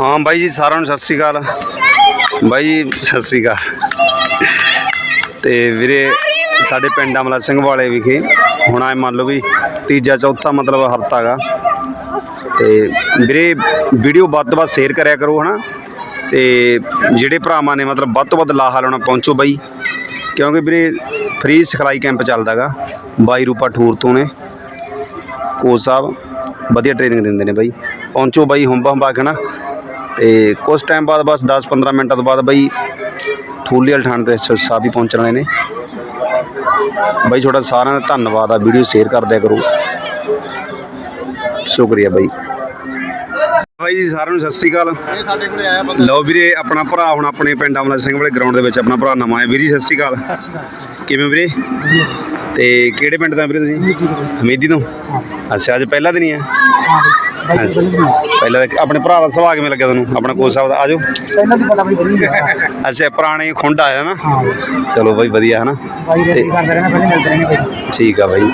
ਹਾਂ ਬਾਈ ਜੀ, ਸਾਰਿਆਂ ਨੂੰ ਸਤਿ ਸ੍ਰੀ ਅਕਾਲ। ਬਾਈ ਜੀ, ਸਤਿ ਸ੍ਰੀ ਅਕਾਲ। ਤੇ ਵੀਰੇ, ਸਾਡੇ ਪਿੰਡ ਅਮਲਾ ਸਿੰਘ ਵਾਲੇ ਵਿਖੇ ਹੁਣ ਆਏ ਮੰਨ ਲਓ ਵੀ ਤੀਜਾ, ਚੌਥਾ ਮਤਲਬ ਹਫਤਾ ਹੈਗਾ ਤੇ ਵੀਰੇ, ਵੀਡੀਓ ਵੱਧ ਤੋਂ ਵੱਧ ਸ਼ੇਅਰ ਕਰਿਆ ਕਰੋ ਹਨਾ। ਤੇ ਜਿਹੜੇ ਭਰਾਵਾਂ ਨੇ ਮਤਲਬ ਵੱਧ ਤੋਂ ਵੱਧ ਲਾਹਾ ਲਾਉਣਾ, ਪਹੁੰਚੋ ਬਾਈ। ਕਿਉਂਕਿ ਵੀਰੇ ਫ੍ਰੀ ਸਿਖਲਾਈ ਕੈਂਪ ਚੱਲਦਾਗਾ ਬਾਈ ਰੂਪਾ ਠੂਰ ਤੋਂ ਨੇ, ਕੋਚ ਸਾਹਿਬ। ਵਧੀਆ ਟ੍ਰੇਨਿੰਗ ਦਿੰਦੇ ਨੇ ਬਾਈ। ਪਹੁੰਚੋ ਬਾਈ ਹੁੰਬਾ ਹੁੰਬਾ ਕੇ ਨਾ। ਤੇ ਕੁਝ ਟਾਈਮ ਬਾਅਦ ਬਸ 10-15 ਮਿੰਟਾਂ ਤੋਂ ਬਾਅਦ ਬਾਈ ਠੂਲੀ ਵਾਲੇ ਥਾਣੇ ਤੇ ਸਾਹਿਬ ਵੀ ਪਹੁੰਚਣ ਵਾਲੇ ਨੇ। ਬਾਈ ਤੁਹਾਡਾ ਸਾਰਿਆਂ ਦਾ ਧੰਨਵਾਦ ਆ ਵੀਡੀਓ ਸ਼ੇਅਰ ਕਰ ਦਿਆ ਕਰੋ। ਸ਼ੁਕਰੀਆ ਬਾਈ। ਬਾਈ ਜੀ ਸਾਰਿਆਂ ਨੂੰ ਸਤਿ ਸ੍ਰੀ ਅਕਾਲ। ਲਓ ਵੀਰੇ ਆਪਣਾ ਭਰਾ ਹੁਣ ਆਪਣੇ ਪਿੰਡ ਅਮਲਾ ਸਿੰਘ ਵਾਲੇ ਗਰਾਊਂਡ ਦੇ ਵਿੱਚ ਆਪਣਾ ਭਰਾ ਨਵਾਂ ਹੈ ਵੀਰੇ ਜੀ, ਸਤਿ ਸ੍ਰੀ ਅਕਾਲ। ਕਿਵੇਂ ਵੀਰੇ? ਤੇ ਕਿਹੜੇ ਪਿੰਡ ਦਾ ਵੀਰੇ ਤੁਸੀਂ? ਹਮੀਦੀ ਤੋਂ। ਅੱਛਾ ਅੱਜ ਪਹਿਲਾ ਦਿਨ ਹੀ ਹੈ। ਪਹਿਲਾਂ ਤਾਂ ਆਪਣੇ ਭਰਾ ਦਾ ਸੁਭਾਅ ਕਿਵੇਂ ਲੱਗਿਆ ਤੁਹਾਨੂੰ? ਆਪਣਾ ਕੋਚ ਸਾਹਿਬ ਦਾ ਆਜੋ। ਪਹਿਲਾਂ ਦੀ ਪਤਾ ਬਈ ਵਧੀਆ ਅੱਛਾ ਪੁਰਾਣੇ ਖੁੰਡ ਆਇਆ ਨਾ? ਚਲੋ ਬਾਈ ਵਧੀਆ ਹਨਾ ਦੇ ਠੀਕ ਆ ਬਾਈ।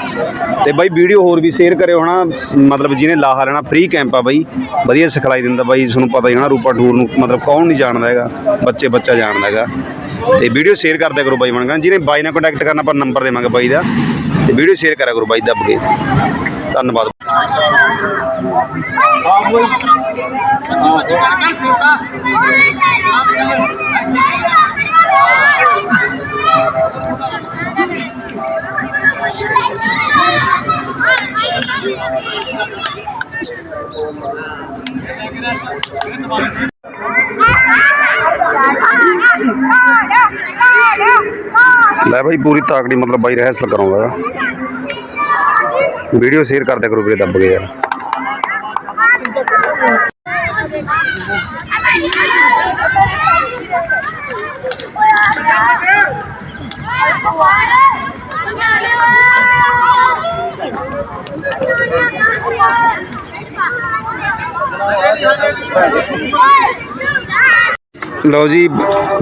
ਤੇ ਬਾਈ ਵੀਡੀਓ ਹੋਰ ਵੀ ਸ਼ੇਅਰ ਕਰਿਓ ਹਨਾ? ਮਤਲਬ ਜਿਹਨੇ ਲਾਹਾ ਲੈਣਾ ਫ੍ਰੀ ਕੈਂਪ ਆ ਬਾਈ। ਵਧੀਆ ਸਿਖਲਾਈ ਦਿੰਦਾ ਬਾਈ ਤੁਹਾਨੂੰ ਪਤਾ ਹੀ ਹਨਾ ਰੂਪਾ ਟੂਰ ਨੂੰ ਮਤਲਬ ਕੌਣ ਨਹੀਂ ਜਾਣਦਾ ਹੈਗਾ ਬੱਚੇ ਬੱਚਾ ਜਾਣਦਾ ਹੈਗਾ। ਤੇ ਵੀਡੀਓ ਸ਼ੇਅਰ ਕਰਦਿਆ ਕਰੋ ਬਾਈ ਬਣਗਾ ਜਿਹਨੇ ਬਾਈ ਨਾਲ ਕੰਟੈਕਟ ਕਰਨਾ ਆਪਾਂ ਨੰਬਰ ਦੇਵਾਂਗੇ ਬਾਈ ਦਾ। ਤੇ ਵੀਡੀਓ ਸ਼ੇਅਰ ਕਰਿਆ ਕਰੋ ਬਾਈ ਦੱਬ ਕੇ। ਧੰਨਵਾਦ। ਲੈ ਬਾਈ, ਪੂਰੀ ਤਾਕੜੀ ਮਤਲਬ ਬਾਈ ਰਹਿਸਲ ਕਰਾਉਂਦਾ ਵੀਡੀਓ ਸ਼ੇਅਰ ਕਰਦੇ ਕਰੋ ਵੀਰੇ, ਦੱਬ ਕੇ ਯਾਰ। ਲਓ ਜੀ,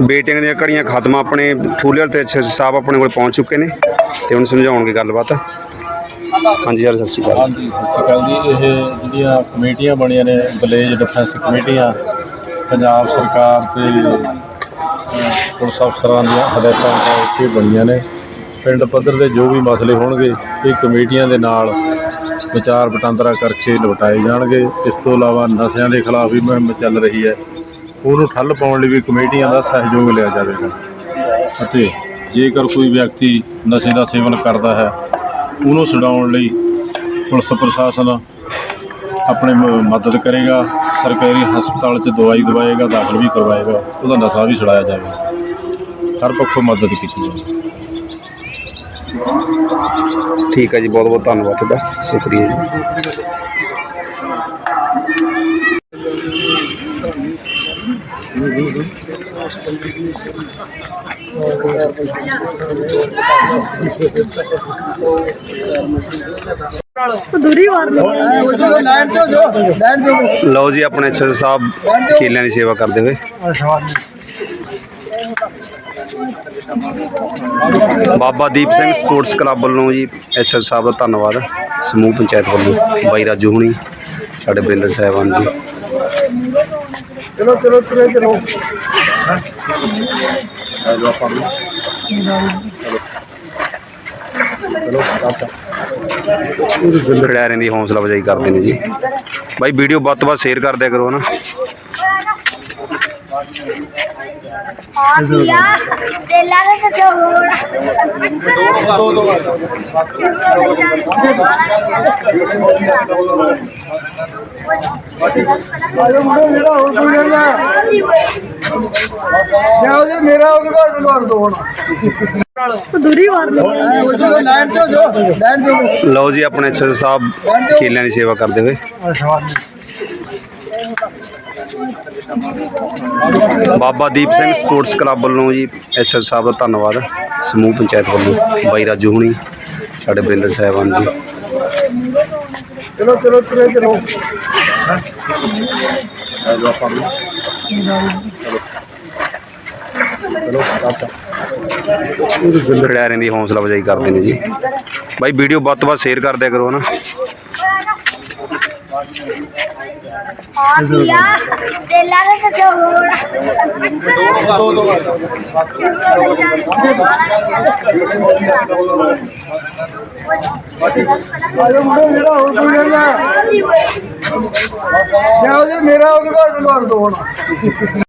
ਬੇਟਿਆਂ ਦੀਆਂ ਘੜੀਆਂ ਖਤਮ, ਆਪਣੇ ਠੂਲੇ ਤੇ ਸਾਹਿਬ ਆਪਣੇ ਕੋਲ ਪਹੁੰਚ ਚੁੱਕੇ ਨੇ ਤੇ ਹੁਣ ਸਮਝਾਉਣਗੇ ਗੱਲਬਾਤ। ਹਾਂਜੀ, ਯਾਰ, ਸਤਿ ਸ਼੍ਰੀ ਅਕਾਲ। ਹਾਂਜੀ, ਸਤਿ ਸ਼੍ਰੀ ਅਕਾਲ ਜੀ। ਇਹ ਜਿਹੜੀਆਂ ਕਮੇਟੀਆਂ ਬਣੀਆਂ ਨੇ, ਵਿਲੇਜ ਡਿਫੈਂਸ ਕਮੇਟੀਆਂ, ਪੰਜਾਬ ਸਰਕਾਰ ਤੇ ਪੁਲਿਸ ਅਫਸਰਾਂ ਦੀਆਂ ਹਦਾਇਤਾਂ ਮੁਤਾਬਕ ਬਣੀਆਂ ਨੇ। ਪਿੰਡ ਪੱਧਰ ਦੇ ਜੋ ਵੀ ਮਸਲੇ ਹੋਣਗੇ, ਇਹ ਕਮੇਟੀਆਂ ਦੇ ਨਾਲ ਵਿਚਾਰ ਵਟਾਂਦਰਾ ਕਰਕੇ ਨਿਪਟਾਏ ਜਾਣਗੇ। ਇਸ ਤੋਂ ਇਲਾਵਾ ਨਸ਼ਿਆਂ ਦੇ ਖਿਲਾਫ ਵੀ ਮੁਹਿੰਮ ਚੱਲ ਰਹੀ ਹੈ। ਉਹਨੂੰ ਠੱਲ ਪਾਉਣ ਲਈ ਵੀ ਕਮੇਟੀਆਂ ਦਾ ਸਹਿਯੋਗ ਲਿਆ ਜਾਵੇਗਾ। ਅਤੇ ਜੇਕਰ ਕੋਈ ਵਿਅਕਤੀ ਨਸ਼ੇ ਦਾ ਸੇਵਨ ਕਰਦਾ ਹੈ ਉਹਨੂੰ ਛਡਾਉਣ ਲਈ ਪੁਲਿਸ ਪ੍ਰਸ਼ਾਸਨ ਆਪਣੇ ਮਦਦ ਕਰੇਗਾ, ਸਰਕਾਰੀ ਹਸਪਤਾਲ 'ਚ ਦਵਾਈ ਦਵਾਏਗਾ, ਦਾਖਲ ਵੀ ਕਰਵਾਏਗਾ, ਉਹਦਾ ਨਸ਼ਾ ਵੀ ਛੁਡਾਇਆ ਜਾਵੇਗਾ। ਹਰ ਪੱਖੋਂ ਮਦਦ ਕੀਤੀ ਜਾਵੇ। ਠੀਕ ਹੈ ਜੀ, ਬਹੁਤ ਬਹੁਤ ਧੰਨਵਾਦ ਤੁਹਾਡਾ। ਸ਼ੁਕਰੀਆ ਜੀ। ਦੂਰੀ ਮਾਰ ਲਓ ਜੀ, ਆਪਣੇ ਸਰ ਸਾਹਿਬ ਕੇਲਿਆਂ ਦੀ ਸੇਵਾ ਕਰਦੇ ਹੋਏ। ਬਾਬਾ ਦੀਪ ਸਿੰਘ ਸਪੋਰਟਸ ਕਲੱਬ ਵੱਲੋਂ ਜੀ ਐਸਐਲ ਸਾਹਿਬ ਦਾ ਧੰਨਵਾਦ। ਸਮੂਹ ਪੰਚਾਇਤ ਵੱਲੋਂ। ਬਾਈ ਰਾਜੂ ਹੁਣੀ, ਸਾਡੇ ਬਿੰਦਰ ਸਾਹਿਬਾਨ ਜੀ। ਚਲੋ ਚਲੋ ਚਲੋ ਚਲੋ ਹੈਲੋ ਆਪਾਂ ਨੂੰ ਚਲੋ ਚਲੋ ਖਿਡਾਰੀਆਂ ਦੀ ਹੌਸਲਾ ਅਫਜ਼ਾਈ ਕਰਦੇ ਨੇ ਜੀ ਬਾਈ ਵੀਡੀਓ ਵੱਧ ਤੋਂ ਵੱਧ ਸ਼ੇਅਰ ਕਰ ਦਿਆ ਕਰੋ ਨਾ। ਆਇਆ ਤੇ ਲਾਲਾ ਸਜੋ ਹੋਣਾ ਦੋ ਦੋ ਵਾਰ ਆਇਓ ਮੁੰਡਾ ਜਿਹੜਾ ਹੋਰ ਕੋਈ ਨਹੀਂ ਜਾਓ ਜੀ ਮੇਰਾ ਉਹਦੇ ਘਰ ਨੂੰ ਮਾਰ ਦੋ ਹੁਣ। ਦੂਰੀ ਮਾਰ ਲਓ ਲਾਈਨ ਚੋ ਜੋ ਲਾਈਨ ਚੋ ਲਓ ਜੀ ਆਪਣੇ ਸਰ ਸਾਹਿਬ ਕੇਲਿਆਂ ਦੀ ਸੇਵਾ ਕਰਦੇ ਹੋਏ। ਬਾਬਾ ਦੀਪ ਸਿੰਘ ਸਪੋਰਟਸ ਕਲੱਬ ਵੱਲੋਂ ਜੀ ਐਸਐਲ ਸਾਹਿਬ ਦਾ ਧੰਨਵਾਦ। ਸਮੂਹ ਪੰਚਾਇਤ ਵੱਲੋਂ। ਬਾਈ ਰਾਜੂ ਹੁਣੀ ਸਾਡੇ ਬਿੰਦਰ ਸਾਹਿਬਾਨ ਜੀ। ਚਲੋ ਚਲੋ ਚਲੋ ਚਲੋ। ਖਿਡਾਰੀਆਂ ਦੀ ਹੌਸਲਾ ਅਫਜ਼ਾਈ ਕਰਦੇ ਨੇ ਜੀ। ਬਾਈ ਵੀਡੀਓ ਵੱਧ ਤੋਂ ਵੱਧ ਸ਼ੇਅਰ ਕਰ ਦਿਆ ਕਰੋ ਨਾ ਆ ਪਿਆ ਤੇਲਾ ਦਾ ਸੱਚੋ ਦੋ ਦੋ ਆਜੋ ਮੁੰਡੇ ਹੋਰ ਕੋਈ ਕਹਿੰਦਾ ਜਾਓ ਜੀ ਮੇਰਾ ਉਦਘਾਟਨ ਕਰ ਦੋ ਹੁਣ।